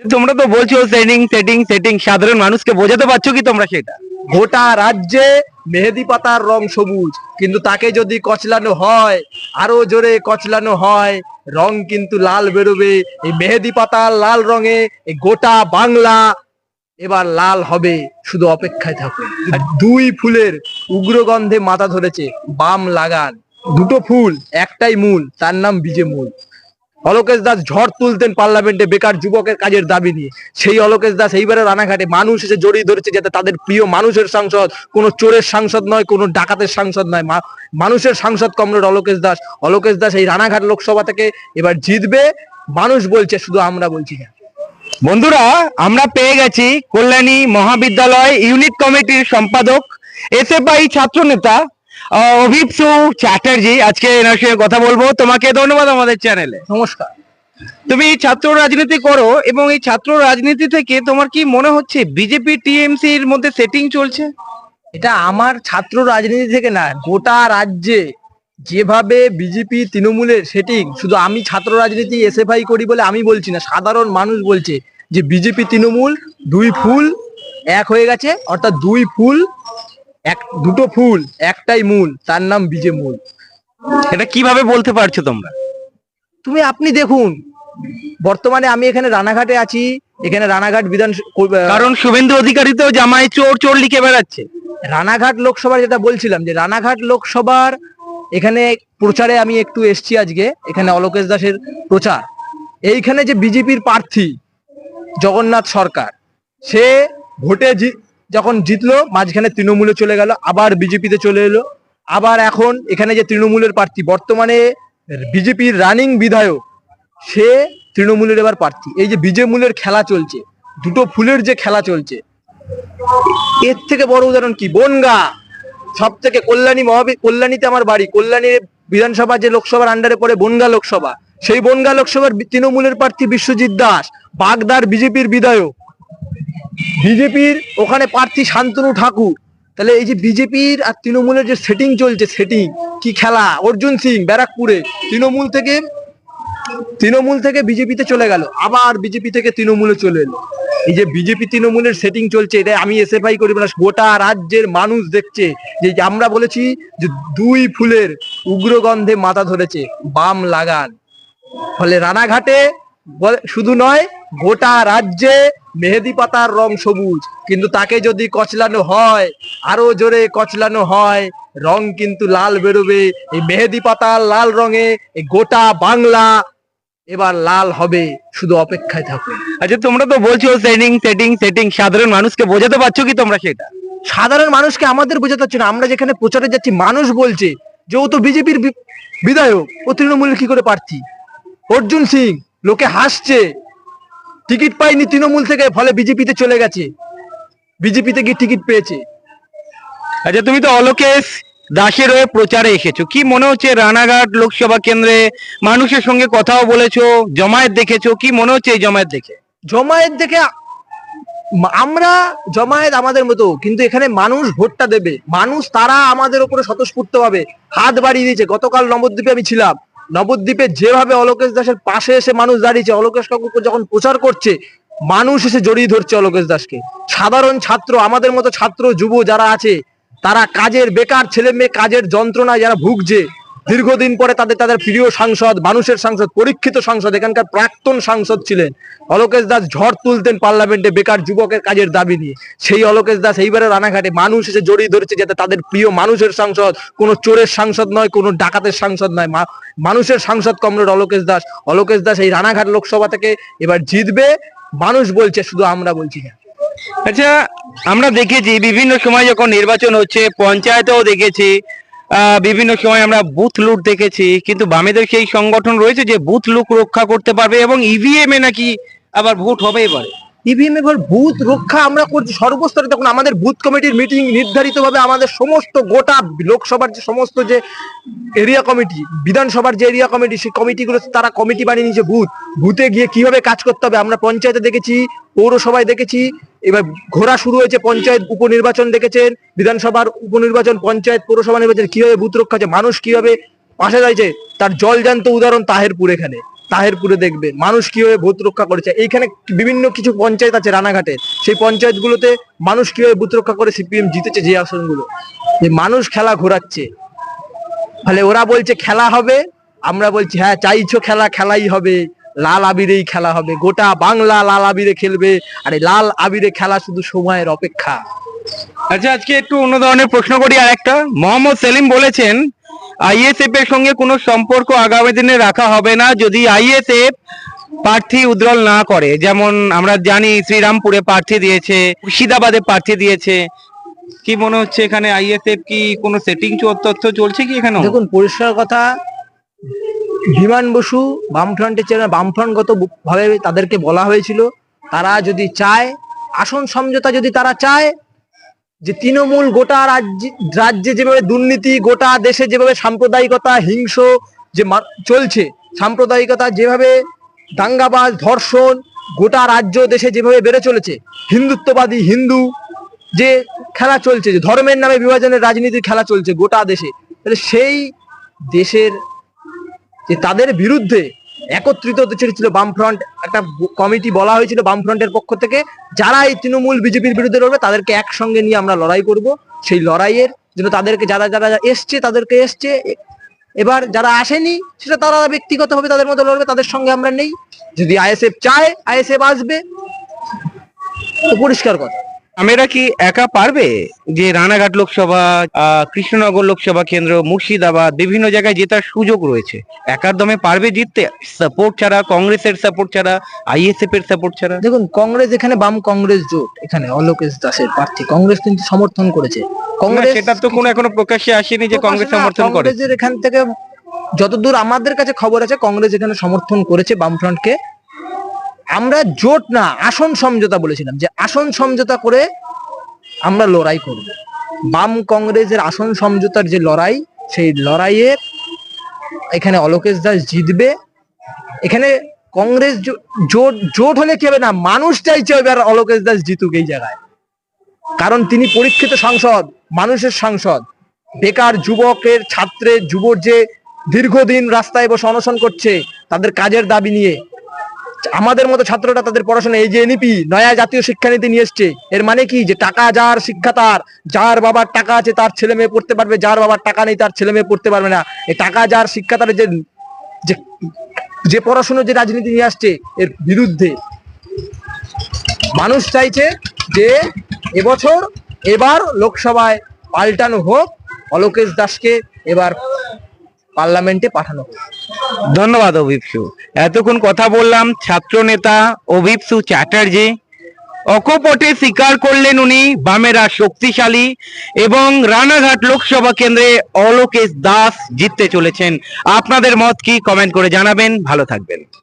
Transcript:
তোমরা তো বলছো সেটিং সেটিং সেটিং সাধারণ মানুষকে বোঝাতে পারছ কি তোমরা সেটা? গোটা রাজ্যে মেহেদি পাতার রং সবুজ, কিন্তু তাকে যদি কচলানো হয়, আরও জোরে কচলানো হয়, রং কিন্তু লাল বেরোবে। এই মেহেদি পাতার লাল রঙে, এই গোটা বাংলা এবার লাল হবে। শুধু অপেক্ষায় থাকুন। দুই ফুলের উগ্রগন্ধে মাথা ধরেছে, বাম লাগান। দুটো ফুল, একটাই মূল, তার নাম বিজে মূল। অলোকেশ দাস ঝড় তুলতেন পার্লামেন্টে বেকার যুবকের কাজের দাবি নিয়ে। সেই অলোকেশ দাস এইবারে রানাঘাটে মানুষ এসে জড়িয়ে ধরেছে যাতে তাদের প্রিয় মানুষের সাংসদ, কোনো চোরের সাংসদ নয়, কোনো ডাকাতের সাংসদ নয় মানুষের সাংসদ কমরেড অলোকেশ দাস। অলোকেশ দাস এই রানাঘাট লোকসভা থেকে এবার জিতবে। মানুষ বলছে, শুধু আমরা বলছি না। বন্ধুরা, আমরা পেয়ে গেছি কল্যাণী মহাবিদ্যালয় ইউনিট কমিটির সম্পাদক, এসএফআই ছাত্র নেতা অভিপসু চ্যাটার্জি আজকে এনার সঙ্গে কথা বলব। তোমাকে ধন্যবাদ আমাদের চ্যানেলে নমস্কার। তুমি ছাত্র রাজনীতি করো এবং এই ছাত্র রাজনীতি থেকে তোমার কি মনে হচ্ছে বিজেপি টিএমসি এর মধ্যে সেটিং চলছে? এটা আমার ছাত্র রাজনীতি থেকে না গোটা রাজ্যে যেভাবে বিজেপি তৃণমূলের সেটিং শুধু আমি ছাত্র রাজনীতি এসএফআই করি বলে আমি বলছি না সাধারণ মানুষ বলছে যে বিজেপি তৃণমূল দুই ফুল এক হয়ে গেছে অর্থাৎ দুই ফুল এক দুটো ফুল একটাই মূল তার নাম বিজে মূল। এটা কীভাবে বলতে পারছ তোমরা? তুমি আপনি দেখুন বর্তমানে আমি এখানে রানাঘাটে আছি এখানে রানাঘাট বিধান কারণ শুভেন্দু অধিকারী তো জামাই চোর চোর লিখে বেড়াচ্ছে। রানাঘাট লোকসভার যেটা বলছিলাম যে রানাঘাট লোকসভার এখানে প্রচারে আমি একটু এসছি আজকে এখানে অলোকেশ দাসের প্রচার। এইখানে যে বিজেপির প্রার্থী জগন্নাথ সরকার সে ভোটে যখন জিতলো, মাঝখানে তৃণমূলে চলে গেল, আবার বিজেপিতে চলে এলো। আবার এখন এখানে যে তৃণমূলের প্রার্থী, বর্তমানে বিজেপির রানিং বিধায়ক, সে তৃণমূলের এবার প্রার্থী। এই যে বিজেমূলের খেলা চলছে, দুটো ফুলের যে খেলা চলছে, এর থেকে বড় উদাহরণ কি? বনগা সব থেকে কল্যাণী মহাবি, কল্যাণীতে আমার বাড়ি, কল্যাণী বিধানসভা যে লোকসভার আন্ডারে পড়ে বনগা লোকসভা। সেই বনগা লোকসভার তৃণমূলের প্রার্থী বিশ্বজিৎ দাস, বাগদার বিজেপির বিধায়ক। বিজেপির ওখানে প্রার্থী শান্তনু ঠাকুর। তাহলে এই যে বিজেপির আর তৃণমূলের যে সেটিং চলছে সেটিং কি খেলা? অর্জুন সিং, ব্যারাকপুরে। তৃণমূল থেকে তৃণমূল থেকে বিজেপিতে চলে গেল। আবার বিজেপি থেকে তৃণমূলে চলে এলো। এই যে বিজেপি তৃণমূলের সেটিং চলছে এটা আমি এসএফআই করি না গোটা রাজ্যের মানুষ দেখছে। যে আমরা বলেছি যে দুই ফুলের উগ্রগন্ধে মাথা ধরেছে, বাম লাগান। ফলে রানাঘাটে শুধু নয়, গোটা রাজ্যে মেহেদি পাতার রং সবুজ কিন্তু তাকে যদি কচলানো হয় আরও জোরে কচলানো হয় রং কিন্তু লাল বেরোবে। এই মেহেদি পাতার লাল রঙে এই গোটা বাংলা এবার লাল হবে। শুধু অপেক্ষায় থাকুন। আচ্ছা তোমরা তো বলছো সেটিং সেটিং সেটিং সাধারণ মানুষকে বোঝাতে পারছ কি তোমরা সেটা? সাধারণ মানুষকে আমাদের বোঝাতে হচ্ছে না। আমরা যেখানে প্রচারে যাচ্ছি মানুষ বলছে যে ও তো বিজেপির বিধায়ক ও তৃণমূলের কি করে প্রার্থী? অর্জুন সিং লোকে হাসছে। টিকিট পাইনি তৃণমূল থেকে ফলে বিজেপিতে চলে গেছে। বিজেপিতে গিয়ে টিকিট পেয়েছে। আচ্ছা তুমি তো অলোকেশ দাসের হয়ে প্রচারে এসেছ। কি মনে হচ্ছে রানাঘাট লোকসভা কেন্দ্রে মানুষের সঙ্গে কথাও বলেছ জমায়েত দেখেছ? কি মনে হচ্ছে এই জমায়েত দেখে? জমায়েত দেখে আমরা জমায়েত আমাদের মতো কিন্তু এখানে মানুষ ভোটটা দেবে। মানুষ তারা আমাদের উপরে স্বতঃস্ফূর্ত ভাবে হাত বাড়িয়ে দিয়েছে। গতকাল নবদ্বীপে আমি ছিলাম। নবদ্বীপে যেভাবে অলোকেশ দাসের পাশে এসে মানুষ দাঁড়িয়েছে, অলোকেশ কাকুকে যখন প্রচার করছে, মানুষ এসে জড়িয়ে ধরছে অলোকেশ দাসকে। সাধারণ ছাত্র, আমাদের মতো ছাত্র, যুব যারা আছে, তারা কাজের বেকার ছেলে মেয়ে, কাজের যন্ত্রণায় যারা ভুগছে দীর্ঘদিন পরে তাদের তাদের প্রিয় সাংসদ, মানুষের সাংসদ, পরীক্ষিত সাংসদ, এখানকার প্রাক্তন সাংসদ ছিলেন। অলোকেশ দাস ঝড় তুলতেন পার্লামেন্টে বেকার যুবকের কাজের দাবি নিয়ে। সেই অলোকেশ দাস এইবারে রানাঘাটে মানুষ এসে জড়িয়ে ধরেছে যাতে তাদের প্রিয় মানুষের সাংসদ কোনো চোরের সাংসদ নয়, কোনো ডাকাতের সাংসদ নয়। মানুষের সাংসদ কমরেড অলোকেশ দাস। অলোকেশ দাস এই রানাঘাট লোকসভা থেকে এবার জিতবে। মানুষ বলছে, শুধু আমরা বলছি না। আচ্ছা আমরা দেখেছি বিভিন্ন সময় যখন নির্বাচন হচ্ছে, পঞ্চায়েতেও দেখেছি বিভিন্ন সময় আমরা বুথ লুট দেখেছি, কিন্তু বামেদের সেই সংগঠন রয়েছে যে বুথ লুট রক্ষা করতে পারবে এবং ইভিএম এ নাকি আবার ভোট হবে এবারে ইভিএম এর বুথ রক্ষা আমরা করছি সর্বস্তরে। তখন আমাদের বুথ কমিটির মিটিং নির্ধারিত ভাবে আমাদের সমস্ত গোটা লোকসভার যে সমস্ত যে এরিয়া কমিটি বিধানসভার যে এরিয়া কমিটি সেই কমিটিগুলো তারা কমিটি বানিয়ে নিয়েছে বুথ বুথে গিয়ে কীভাবে কাজ করতে হবে? আমরা পঞ্চায়েতে দেখেছি, পৌরসভায় দেখেছি, এবার ঘোরা শুরু হয়েছে পঞ্চায়েত উপনির্বাচন দেখেছেন, বিধানসভার উপনির্বাচন, পঞ্চায়েত, পৌরসভা নির্বাচন কীভাবে বুথ রক্ষা হচ্ছে, মানুষ কীভাবে পাশে যাইছে তার জল উদাহরণ তাহেরপুর এখানে। তাহেরপুরে দেখবে। মানুষ কীভাবে ভূত রক্ষা করেছে? এইখানে বিভিন্ন কিছু পঞ্চায়েত আছে রানাঘাটে। সেই পঞ্চায়েতগুলোতে মানুষ কীভাবে ভূত রক্ষা করে সিপিএম জিতেছে যে আসনগুলো? যে মানুষ খেলা ঘোরাচ্ছে। ফলে ওরা বলছে, খেলা হবে। আমরা বলছি হ্যাঁ চাইছো খেলা, খেলাই হবে। লাল আবিরেই খেলা হবে। গোটা বাংলা লাল আবিরে খেলবে। আরে লাল আবিরে খেলা শুধু সময়ের অপেক্ষা। আচ্ছা আজকে একটু অন্য ধরনের প্রশ্ন করি আর একটা মোহাম্মদ সেলিম বলেছেন আইএসএফ এর সঙ্গে কোনো সম্পর্ক আগামী দিনে রাখা হবে না যদি আইএসএফ প্রার্থী উজ্জ্বল না করে। যেমন আমরা জানি শ্রীরামপুরে প্রার্থী দিয়েছে, মুর্শিদাবাদে প্রার্থী দিয়েছে। কি মনে হচ্ছে এখানে আইএসএফ কি কোনো সেটিং তথ্য চলছে কি এখানে দেখুন, পরিষ্কার কথা বিমান বসু বামফ্রন্টের চেয়ে বামফ্রন্টগত ভাবে তাদেরকে বলা হয়েছিল। তারা যদি চায়, আসন সমঝোতা যদি তারা চায় যে তৃণমূল গোটা রাজ্যে যেভাবে দুর্নীতি, গোটা দেশে যেভাবে সাম্প্রদায়িকতা হিংস যে চলছে, সাম্প্রদায়িকতা যেভাবে দাঙ্গাবাজ, ধর্ষণ, গোটা রাজ্য দেশে যেভাবে বেড়ে চলেছে, হিন্দুত্ববাদী, হিন্দু যে খেলা চলছে, যে ধর্মের নামে বিভাজনের রাজনীতির খেলা চলছে গোটা দেশে, তাহলে সেই দেশের যে তাদের বিরুদ্ধে একত্রিত চেয়েছিল বামফ্রন্ট, একটা কমিটি বলা হয়েছিল বামফ্রন্টের পক্ষ থেকে যারা এই তৃণমূল বিজেপির বিরুদ্ধে লড়বে তাদেরকে একসঙ্গে নিয়ে আমরা লড়াই করব। সেই লড়াইয়ের জন্য তাদেরকে যারা যারা এসছে, তাদেরকে এসছে। এবার যারা আসেনি, সেটা তারা ব্যক্তিগতভাবে তাদের মতো লড়বে, তাদের সঙ্গে আমরা নেই। যদি আইএসএফ চায়, আইএসএফ আসবে। পরিষ্কার কথা। আমেরা কি একা পারবে? যে রানাঘাট লোকসভা কৃষ্ণনগর লোকসভা কেন্দ্র মুর্শিদাবাদ বিভিন্ন জায়গায় জেতার সুযোগ রয়েছে। একার দমে পারবে জিততে? সাপোর্ট ছাড়া কংগ্রেসের সাপোর্ট ছাড়া আইএসএফ এর সাপোর্ট ছাড়া? দেখুন কংগ্রেস এখানে বাম কংগ্রেস জোট এখানে অলোকেশ দাসের প্রার্থী। কংগ্রেস কিন্তু সমর্থন করেছে। কংগ্রেস সেটা তো কোনো এখনও প্রকাশ্যে আসেনি যে কংগ্রেস সমর্থন করে। এখান থেকে যতদূর আমাদের কাছে খবর আছে কংগ্রেস এখানে সমর্থন করেছে বামফ্রন্টকে। আমরা জোট না, আসন সমঝোতা বলেছিলাম যে আসন সমঝোতা করে আমরা লড়াই করব। বাম কংগ্রেসের আসন সমঝোতার যে লড়াই, সেই লড়াইয়ের এখানে অলোকেশ দাস জিতবে। এখানে কংগ্রেস জোট জোট হলে কি হবে না, মানুষ চাইছে এবার অলোকেশ দাস জিতুক এই জায়গায়। কারণ তিনি পরীক্ষিত সাংসদ, মানুষের সাংসদ। বেকার যুবকের ছাত্রের, যুবর যে দীর্ঘদিন রাস্তায় বসে অনশন করছে, তাদের কাজের দাবি নিয়ে আমাদের মতো ছাত্ররা তাদের পড়াশোনা এই যে এনইপি নয়া জাতীয় শিক্ষানীতি নিয়ে এসছে। এর মানে কি? যে টাকা যার শিক্ষা তার। যার বাবার টাকা আছে তার ছেলে মেয়ে পড়তে পারবে, যার বাবার টাকা নেই তার ছেলে মেয়ে পড়তে পারবে না। এই টাকা যার, শিক্ষা তার যে যে পড়াশোনা, যে রাজনীতি নিয়ে আসছে, এর বিরুদ্ধে। মানুষ চাইছে যে এবছর, এবার লোকসভায় পাল্টানো হোক, অলোকেশ দাসকে এবার পার্লামেন্টে পাঠানো হোক। ধন্যবাদ অভিপসু এতক্ষণ কথা বললাম ছাত্র নেতা অভিপসু চ্যাটার্জি। অকপটে স্বীকার করলেন উনি, বামেরা শক্তিশালী এবং রানাঘাট লোকসভা কেন্দ্রে অলোকেশ দাস জিততে চলেছেন। আপনাদের মত কি কমেন্ট করে জানাবেন। ভালো থাকবেন।